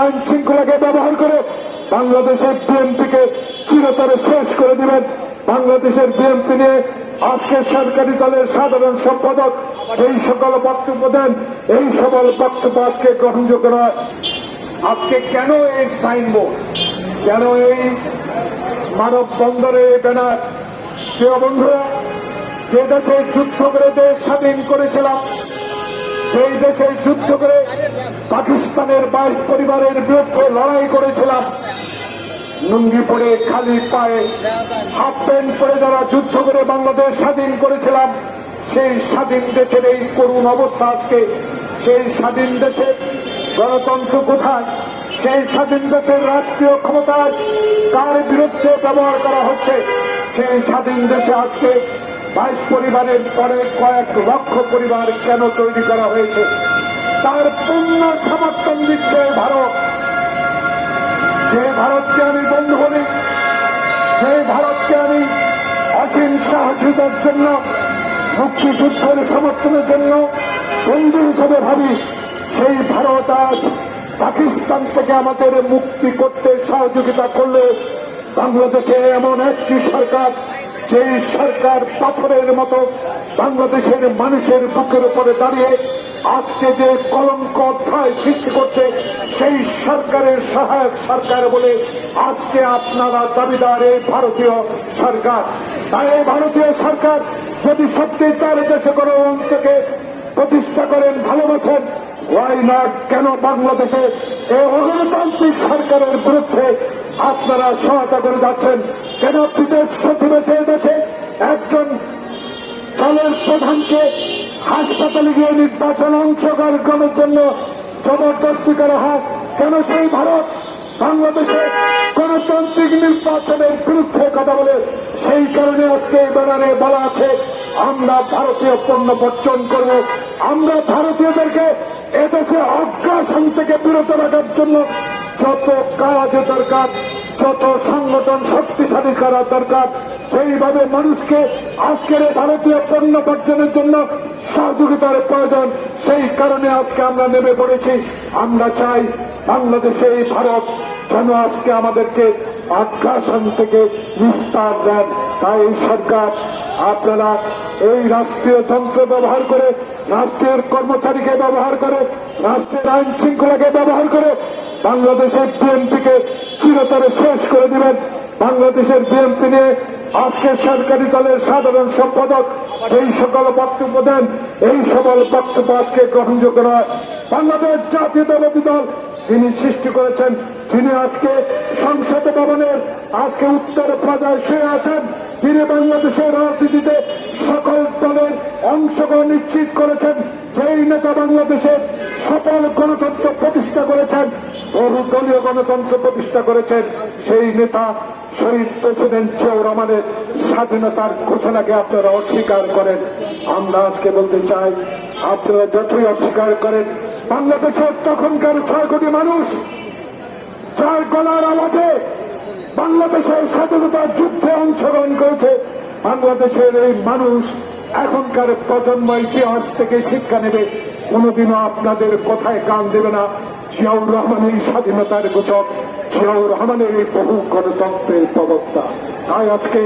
আইন শৃঙ্খলাকে ব্যবহার করে বাংলাদেশের বিএনপিকে চিরতরে শেষ করে দিবেন। বাংলাদেশের বিএনপি নিয়ে আজকে সরকারি দলের সাধারণ সম্পাদক এই সকল বক্তব্য দেন। এই সকল বক্তব্য আজকে গ্রহণযোগ্য নয়। আজকে কেন এই সাইনবোর্ড? কেন এই মানব বন্দরে ব্যানার? প্রিয় বন্ধুরা, যে দেশে যুদ্ধ করে দেশ স্বাধীন করেছিলাম সেই দেশে যুদ্ধ করে পাকিস্তানের বাইশ পরিবারের বিরুদ্ধে লড়াই করেছিলাম। লুঙ্গি পরে, খালি পায়ে, হাফ প্যান্ট পরে যারা যুদ্ধ করে বাংলাদেশ স্বাধীন করেছিলাম, সেই স্বাধীন দেশের এই করুণ অবস্থা আজকে, সেই স্বাধীন দেশের গণতন্ত্র কোথায়, সেই স্বাধীন দেশের রাষ্ট্রীয় ক্ষমতায় কার বিরুদ্ধে ব্যবহার করা হচ্ছে, সেই স্বাধীন দেশে আজকে বাইশ পরিবারের পরে কয়েক লক্ষ পরিবার কেন তৈরি করা হয়েছে? তার পূর্ণ সমর্থন দিচ্ছে ভারত। যে ভারতকে আমি বন্ধু বলি সেই ভারতকে আমি অসীম সাহসিতার জন্য, মুক্তিযুদ্ধের সমর্থনের জন্য বন্ধু হিসেবে ভাবি, সেই ভারত আজ পাকিস্তান থেকে আমাদের মুক্তি করতে সহযোগিতা করলে বাংলাদেশে এমন একটি সরকার সেই সরকার পাথরের মতো বাংলাদেশের মানুষের বুকের উপরে দাঁড়িয়ে আজকে যে কলঙ্ক অধ্যায় সৃষ্টি করছে, সেই সরকারের সহায়ক সরকার বলে আজকে আপনারা দাবিদার এই ভারতীয় সরকার। তাই এই ভারতীয় সরকার যদি সত্যি তার দেশে কোনো অন্তকে প্রতিষ্ঠা করেন, ভালোবাসেন ওয়াই নট কেন বাংলাদেশে এই অগণতান্ত্রিক সরকারের বিরুদ্ধে আপনারা সহায়তা করে যাচ্ছেন? কেন বিদেশ সচিব এসে দেশে একজন দলের প্রধানকে হাসপাতালে গিয়ে নির্বাচন অংশগ্রহণের জন্য জবরদস্তি করা হয়। কেন সেই ভারত? বাংলাদেশে গণতান্ত্রিক নির্বাচনের বিরুদ্ধে কথা বলে। সেই কারণে আজকে এই ব্যানারে বলা আছে, আমরা ভারতীয় পণ্য বর্জন করব। আমরা ভারতীয়দেরকে এদেশে অগ্রাসন থেকে বিরত রাখার জন্য যত কাজ দরকার যত সংগঠন শক্তিশালী করা দরকার, সেইভাবে মানুষকে আজকের ভারতীয় পণ্য বর্জনের জন্য সহযোগিতার প্রয়োজন। সেই কারণে আজকে আমরা নেমে পড়েছি। আমরা চাই বাংলাদেশে এই ভারত যেন আজকে আমাদেরকে আগ্রাসন থেকে নিস্তার দেন। তাই এই সরকার, আপনারা এই রাষ্ট্রীয় যন্ত্র ব্যবহার করে, রাষ্ট্রের কর্মচারীকে ব্যবহার করে, রাষ্ট্রের আইন শৃঙ্খলাকে ব্যবহার করে বাংলাদেশের বিএনপিকে চিরতরে শেষ করে দিবেন বাংলাদেশের বিএনপি নিয়ে আজকে সরকারি দলের সাধারণ সম্পাদক। এই সকল বক্তব্য দেন, এই সকল বক্তব্য আজকে গ্রহণযোগ্য নয়। বাংলাদেশ জাতীয়তাবাদী দল যিনি সৃষ্টি করেছেন, যিনি আজকে সংসদ ভবনের, আজকে উত্তর প্লাজায় শুয়ে আছেন তিনি বাংলাদেশের রাজনীতিতে সকল দলের অংশগ্রহণ নিশ্চিত করেছেন, যেই নেতা বাংলাদেশের সকল গণতন্ত্র প্রতিষ্ঠা করেছেন বহু দলীয় গণতন্ত্র প্রতিষ্ঠা করেছেন সেই নেতা শহীদ প্রেসিডেন্ট জিয়াউর রহমানের স্বাধীনতার ঘোষণাকে আপনারা অস্বীকার করেন। আমরা আজকে বলতে চাই, আপনারা যতই অস্বীকার করেন বাংলাদেশের তখনকার ছয় কোটি মানুষ যার গলার আওয়াজে বাংলাদেশের স্বাধীনতা যুদ্ধে অংশগ্রহণ করেছে, বাংলাদেশের এই মানুষ এখনকার প্রজন্ম ইতিহাস থেকে শিক্ষা নেবে। কোনোদিনও আপনাদের কথায় কান দেবে না। জিয়াউর রহমানের স্বাধীনতার গোচক জিয়াউর রহমানের বহু গণতন্ত্রের প্রবক্তা। তাই আজকে